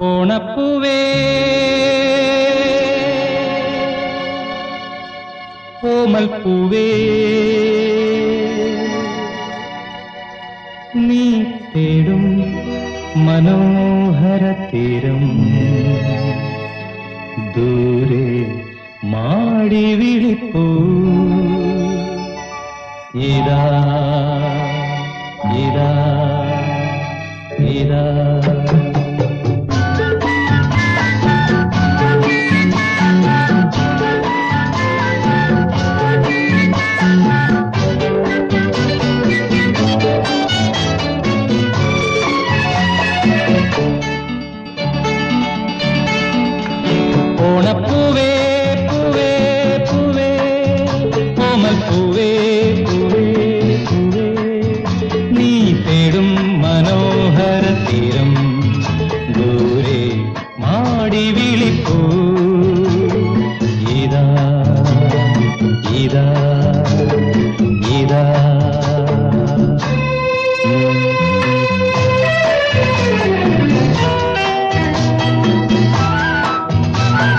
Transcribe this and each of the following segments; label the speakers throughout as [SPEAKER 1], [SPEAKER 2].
[SPEAKER 1] ഓണപ്പൂവേ. കോമൽ പൂവേ നീ തേടും മനോഹര തീരം. ദൂരെ മാടി വിളിപ്പൂ. ഇതാ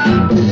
[SPEAKER 1] Thank you.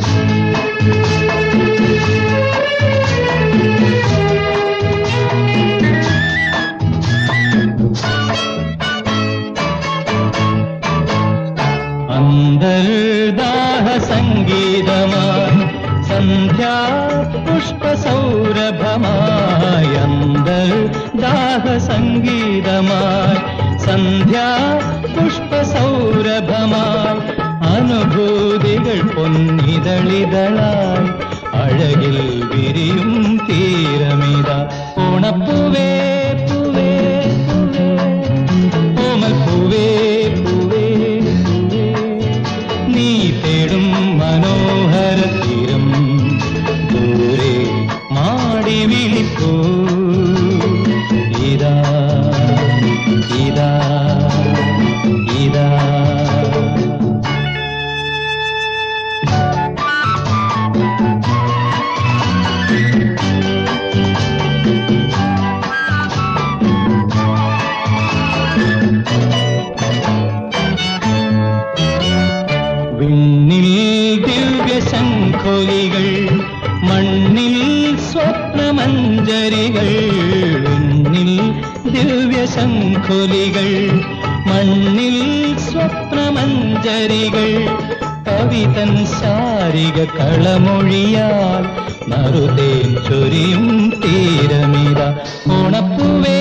[SPEAKER 1] പുഞ്ചരികൾ ഉന്നിൽ ദിവ്യശംഖൊലികൾ മണ്ണിൽ സ്വപ്നമഞ്ചരികൾ. കവിതൻ സാരിക കളമൊഴിയാൽ മറുതേൻ ചൊരിയും തീരമിത. ഓണപ്പൂവേ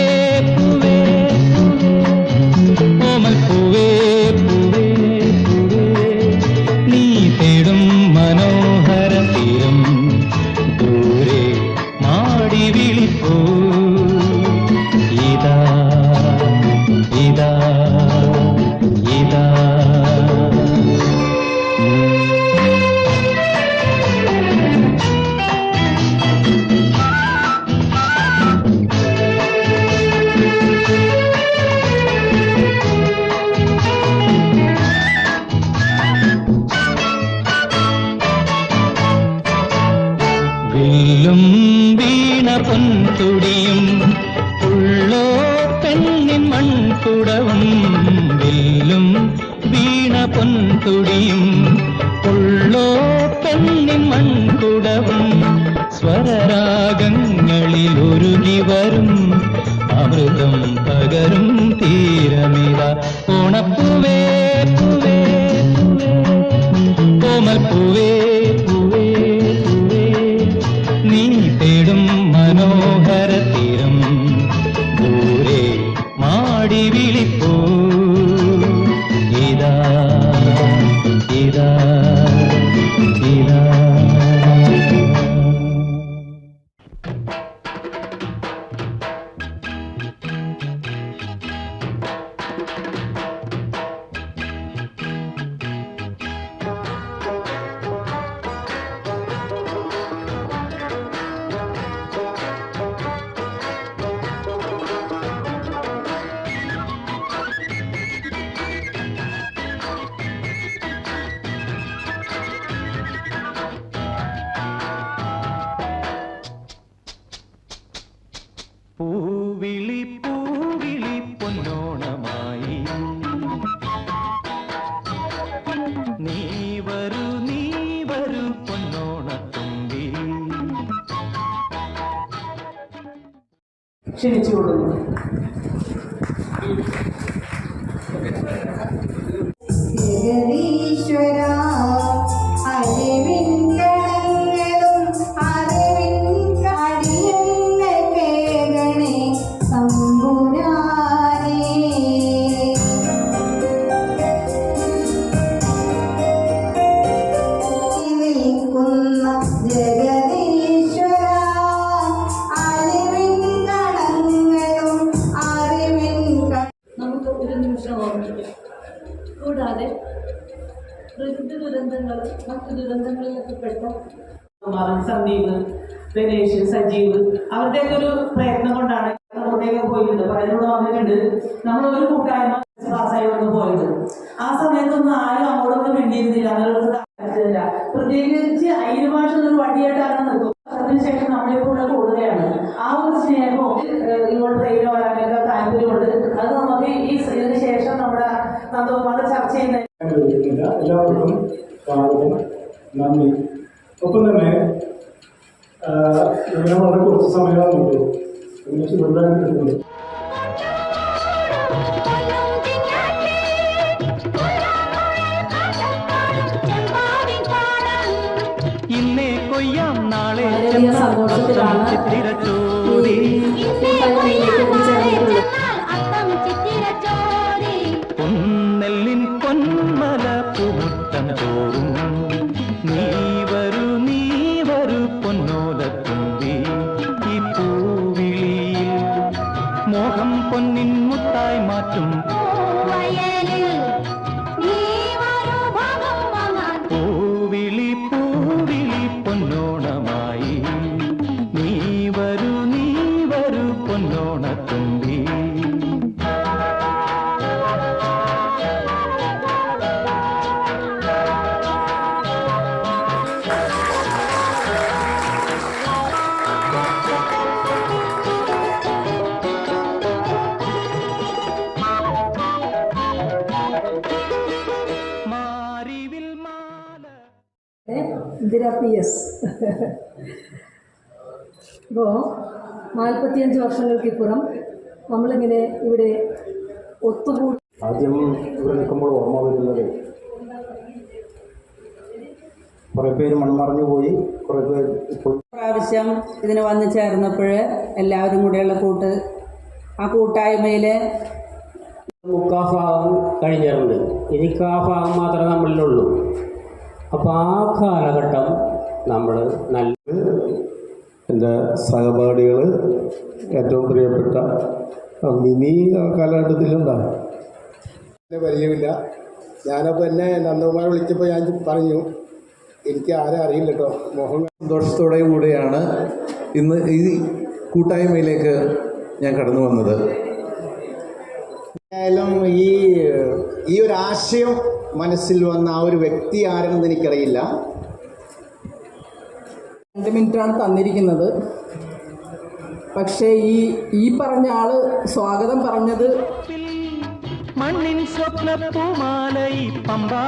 [SPEAKER 1] ലോകം പകരും
[SPEAKER 2] തീ. 这个就 അങ്ങോട്ടേക്ക് പറയുന്നത് പറഞ്ഞിട്ടുണ്ട് നമ്മൾ ഒരു കൂട്ടായ്മ പാസ്സായി വന്ന് പോയത്. ആ സമയത്തൊന്നും ആരും അങ്ങോട്ടൊന്നും വേണ്ടിയിരുന്നില്ല അങ്ങനെയുള്ള താല്പര്യമില്ല പ്രത്യേകിച്ച് അയ്യ ഭാഷ ഒരു വടിയായിട്ടാണ് നിൽക്കും അതിനുശേഷം നമ്മളിപ്പോൾ കൂടുകയാണ്. ആ ഒരു സ്നേഹവും ഇങ്ങോട്ട് ട്രെയിൻ വരാനൊക്കെ താല്പര്യമുണ്ട്. അത് നമുക്ക് ഈ ഇതിന് ശേഷം നമ്മുടെ നന്ദകുമാർ ചർച്ച ചെയ്യുന്ന
[SPEAKER 3] എല്ലാവർക്കും നന്ദി. ഒപ്പം തന്നെ ഇവിടെ കുറച്ച് ഒന്നിച്ച് മുഴുവൻ കിട്ടുന്നത്
[SPEAKER 1] ഇന്നേ കൊയ്യാം നാളെ ചിത്തിരച്ചോടി
[SPEAKER 4] ഇന്ദിര പി എസ് വർഷങ്ങൾക്ക് നാൽപ്പത്തിയഞ്ച് വർഷങ്ങൾക്കിപ്പുറം നമ്മളിങ്ങനെ ഇവിടെ ഒത്തുകൂടി
[SPEAKER 3] ആദ്യം ഇവിടെ നിൽക്കുമ്പോൾ ഓർമ്മ വരുന്നത് കുറേ പേര് മൺമറഞ്ഞു പോയി കുറേ പേര് ഇപ്പോൾ
[SPEAKER 5] പ്രാവശ്യം ഇതിന് വന്നു ചേർന്നപ്പോൾ എല്ലാവരും കൂടെയുള്ള കൂട്ട് ആ കൂട്ടായ്മയിൽ
[SPEAKER 6] മുക്കാ ഭാഗം കഴിഞ്ഞിട്ടുണ്ട്. ഇനി ആ ഭാഗം മാത്രമേ നമ്മളിലുള്ളൂ. അപ്പോൾ ആ കാലഘട്ടം നമ്മൾ നല്ല
[SPEAKER 3] എന്റെ സഹപാഠികൾ ഏറ്റവും പ്രിയപ്പെട്ട മിനി കാലഘട്ടത്തിലുണ്ടാകും
[SPEAKER 7] വലിയില്ല പരിചയമില്ല. ഞാനപ്പോൾ എന്നെ നന്ദകുമാർ വിളിച്ചപ്പോൾ ഞാൻ പറഞ്ഞു എനിക്ക് ആരെ അറിയില്ല കേട്ടോ മോഹൻ
[SPEAKER 8] സന്തോഷത്തോടെ കൂടെയാണ് ഇന്ന് ഈ കൂട്ടായ്മയിലേക്ക് ഞാൻ കടന്നു വന്നത്.
[SPEAKER 7] ആയാലും ഈ ഈ ഒരു ആശയം മനസ്സിൽ വന്ന ആ ഒരു വ്യക്തി ആരെന്ന് എനിക്കറിയില്ല.
[SPEAKER 5] രണ്ട് മിനിറ്റാണ് തന്നിരിക്കുന്നത്. പക്ഷേ ഈ ഈ പറഞ്ഞ ആൾ സ്വാഗതം പറഞ്ഞത്
[SPEAKER 1] മണ്ണിൻ സ്വപ്ന പൂമാലൈ പമ്പാ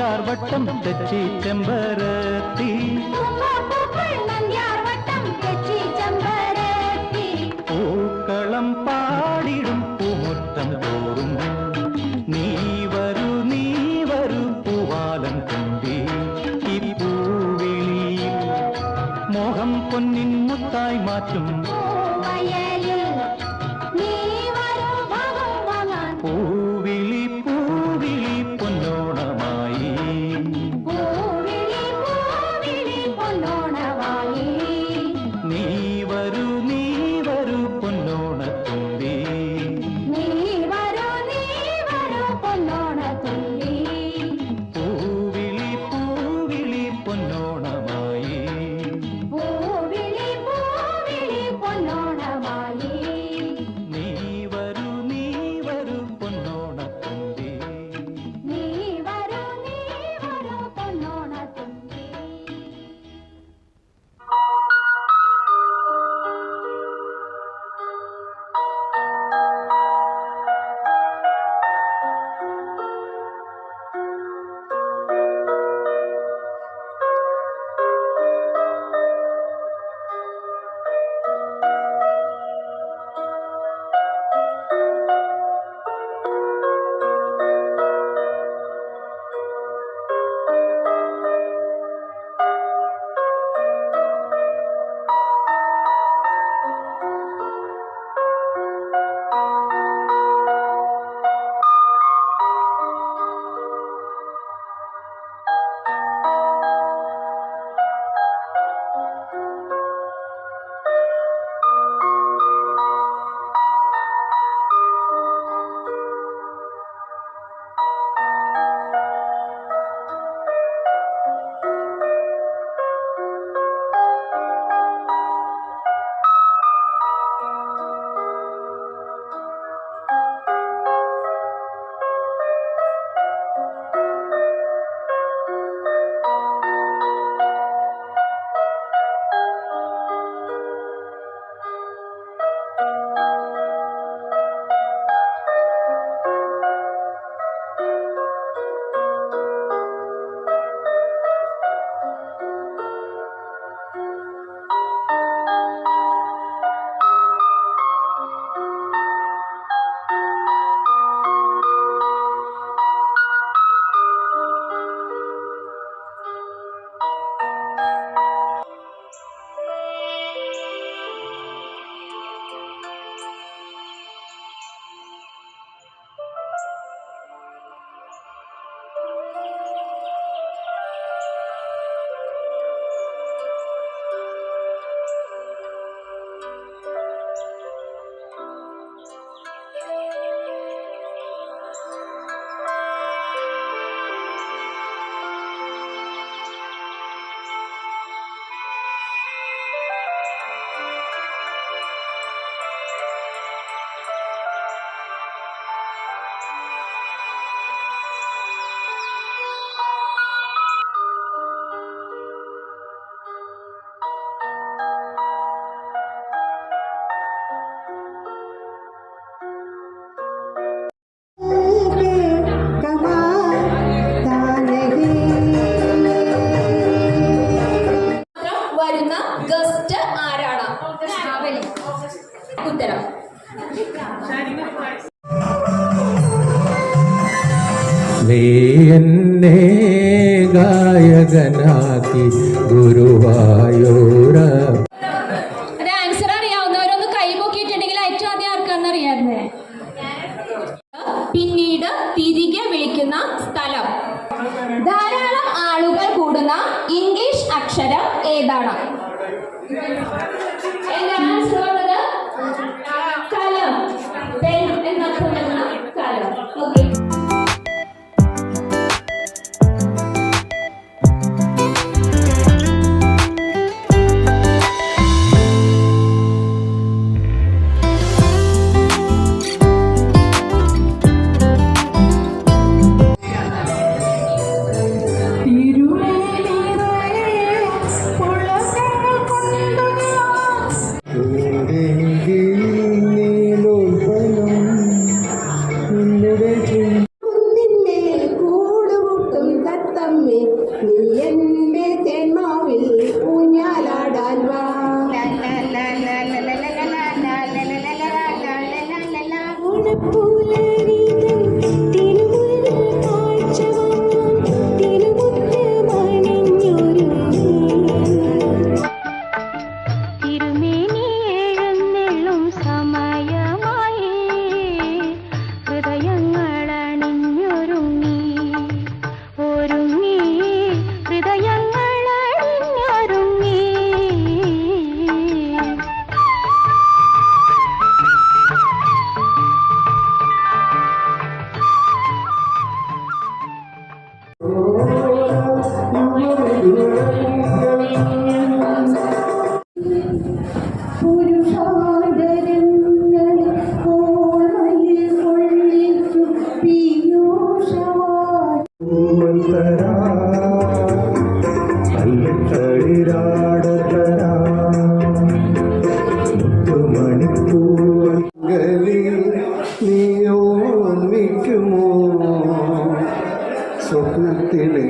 [SPEAKER 1] തീരത്തിൽ തുമ്പപ്പൂക്കൾ നന്ദ്യാർ വട്ടം തെച്ചി ചെമ്പരത്തി. പൂക്കളം പാടിടും പൂമുറ്റം തോറും. നീ വരൂ നീ വരൂ പൂവാലം തുമ്പി ഈ പൂവിളിയിൽ മോഹം പൊന്നിൻ മുത്തായി മാറ്റും
[SPEAKER 9] വിളിക്കുന്ന സ്ഥലം. ധാരാളം ആളുകൾ കൂടുന്ന ഇംഗ്ലീഷ് അക്ഷരം ഏതാണ്?
[SPEAKER 10] സ്വപ്നത്തിലെ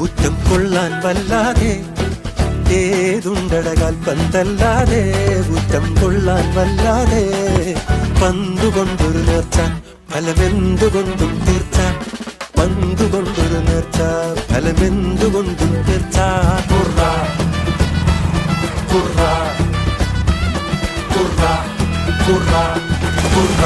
[SPEAKER 10] ഊറ്റം കൊള്ളാൻ വല്ലാതെ ഏതുണ്ടടകാൽ പന്തല്ലാതെ ഊറ്റം കൊള്ളാൻ വല്ലാതെ പന്തുകൊണ്ടൊരു നേർച്ചാൻ ഫലമെന്തുകൊണ്ടും തീർച്ചാൻ പന്തുകൊണ്ടൊരു നേർച്ച ഫലമെന്തുകൊണ്ടും തീർച്ചാൻ ഹുറ ഹുറ ഹുറ ഹുറ ഹുറ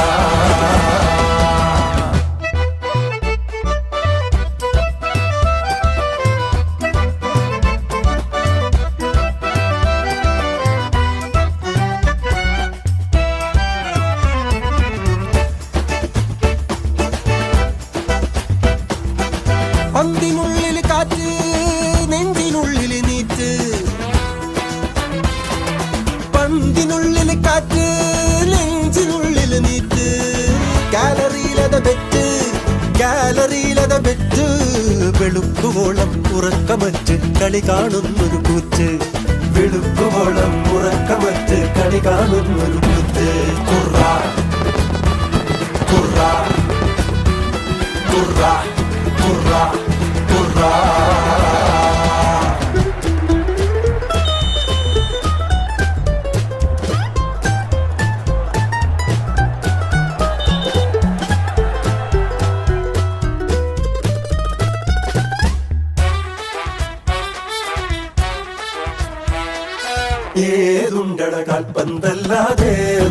[SPEAKER 10] കളി കാണുന്നൊരു കൂറ്റ് വിടുക്കുമോളം ഉറക്കമറ്റ് കളി കാണുന്നൊരു കള കാൽപ്പന്തല്ലാതെ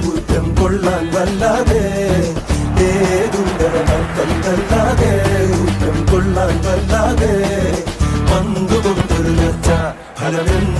[SPEAKER 10] ഊറ്റം കൊള്ളാൻ വല്ലാതെ ഏതുണ്ടര കാൽപ്പന്തല്ലാതെ ഊറ്റം കൊള്ളാൻ വല്ലാതെ പന്തുകൊണ്ടൊരു
[SPEAKER 11] ലച്ച ഫലമെന്ന്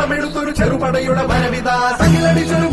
[SPEAKER 11] താളമെടുത്തൊരു ചെറുപടയുടെ വരവിത. സകിലടിച്ചൊരു